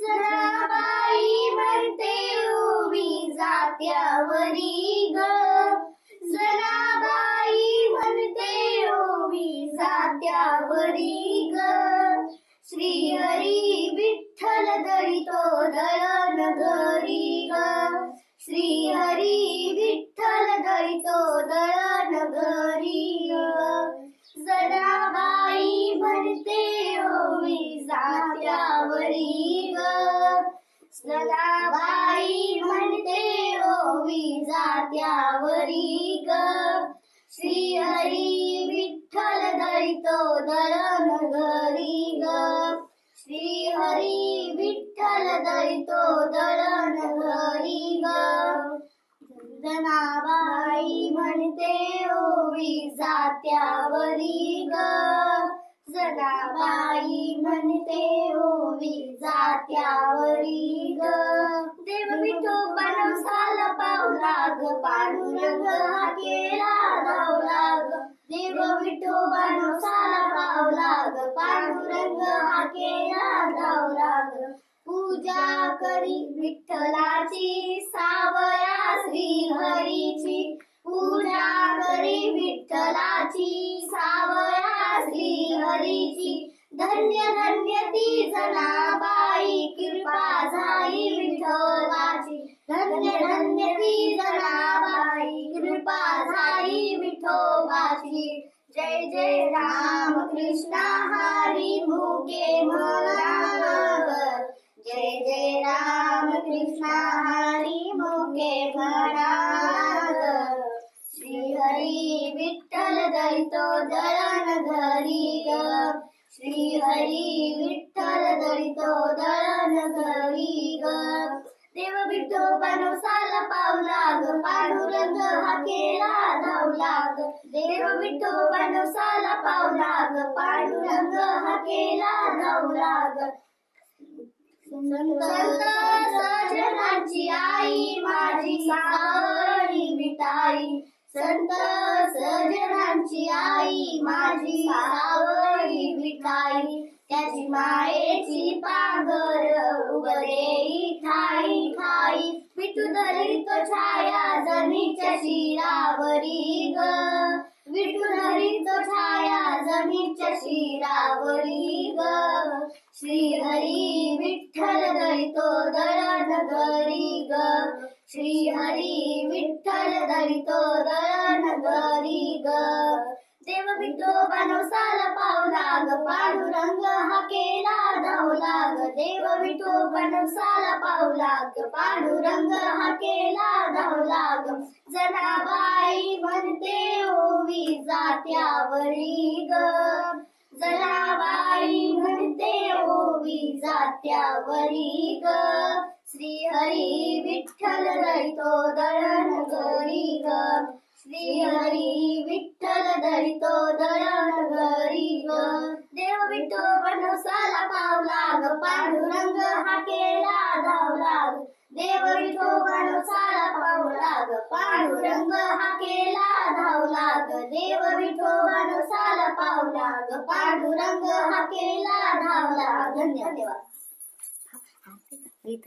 जनाबाई म्हणते उभी जात्यावरी ग. जनाबाई म्हणते ओवी जात्यावरी ग. श्री हरी विठ्ठल दळितो दळण घरी ग. श्री हरी विठ्ठल दळितो दळण घरी ग. जनाबाई म्हणते ओवी जात्यावरी ग. जनाबाई म्हणते हो ओवी जात्यावरी ग. देव विठो बनवसाल पावला ग पांडुरंग हा केला धावला ग देव विठो बनवसाल पावला ग पांडुरंग हा केला धावला ग पूजा करी विठ्ठलाची सावया श्री हरीची पूजा करी विठ्ठलाची सा श्री हरीची. धन्य धन्य ती जनाबाई कृपा झाली विठोबाची. धन्य धन्य ती जनाबाई कृपा झाली विठोबाची. जय जय राम कृष्ण हरी मुके म्हणागर जय जय राम कृष्ण हरी मुके म्हणागर श्री हरी विठ्ठल दैतो दळण तो विठो बनवसाला पावला ग पांडुरंग हा केला धावला ग देव विठो बनवसाला पावला ग पांडुरंग हा केला धावला ग संत सजनाची आई माझी सावळी मिठाई संत सजनांची आई माझी सावळी मिठाई त्याची मायेची पांघर उभे ठाई ठाई विठू धरी तो छाया जमीच्या शिरावरी ग. विठू धरी तो छाया जमीच्या शिरावरी ग. श्री हरी विठ्ठल दळितो दळण घरी ग. श्री हरी विठ्ठल दळितो दळण घरी ग. देव विठो बनवसाला पावला ग पांडुरंग देव विठो बनवसाला पावला ग पांडुरंग हा केला धावला ग जनाबाई म्हणते ओवी जात्यावरी ग. जनाबाई म्हणते ओवी जात्यावरी ग. श्री हरी विठ्ठल दळितो दळण गरी ग. श्री हरी विठ्ठल दळितो केला धावला धन्यवाद.